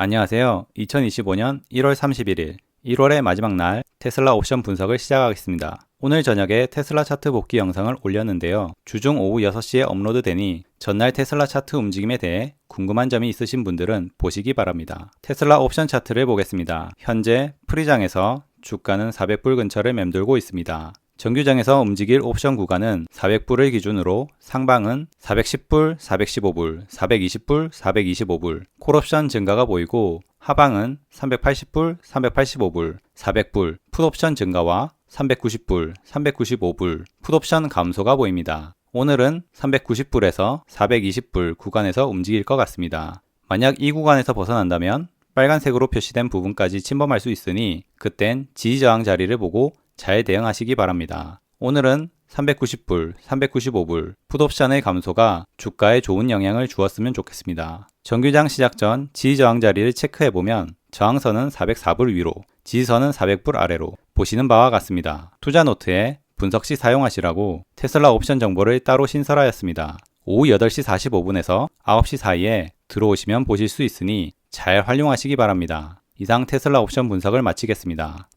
안녕하세요. 2025년 1월 31일, 1월의 마지막 날 테슬라 옵션 분석을 시작하겠습니다. 오늘 저녁에 테슬라 차트 복귀 영상을 올렸는데요. 주중 오후 6시에 업로드 되니 전날 테슬라 차트 움직임에 대해 궁금한 점이 있으신 분들은 보시기 바랍니다. 테슬라 옵션 차트를 보겠습니다. 현재 프리장에서 주가는 400불 근처를 맴돌고 있습니다. 정규장에서 움직일 옵션 구간은 400불을 기준으로 상방은 410불, 415불, 420불, 425불, 콜옵션 증가가 보이고 하방은 380불, 385불, 400불, 풋옵션 증가와 390불, 395불, 풋옵션 감소가 보입니다. 오늘은 390불에서 420불 구간에서 움직일 것 같습니다. 만약 이 구간에서 벗어난다면 빨간색으로 표시된 부분까지 침범할 수 있으니 그땐 지지저항 자리를 보고 잘 대응하시기 바랍니다. 오늘은 390불, 395불, 풋옵션의 감소가 주가에 좋은 영향을 주었으면 좋겠습니다. 정규장 시작 전 지지저항 자리를 체크해보면 저항선은 404불 위로, 지지선은 400불 아래로 보시는 바와 같습니다. 투자 노트에 분석 시 사용하시라고 테슬라 옵션 정보를 따로 신설하였습니다. 오후 8시 45분에서 9시 사이에 들어오시면 보실 수 있으니 잘 활용하시기 바랍니다. 이상 테슬라 옵션 분석을 마치겠습니다.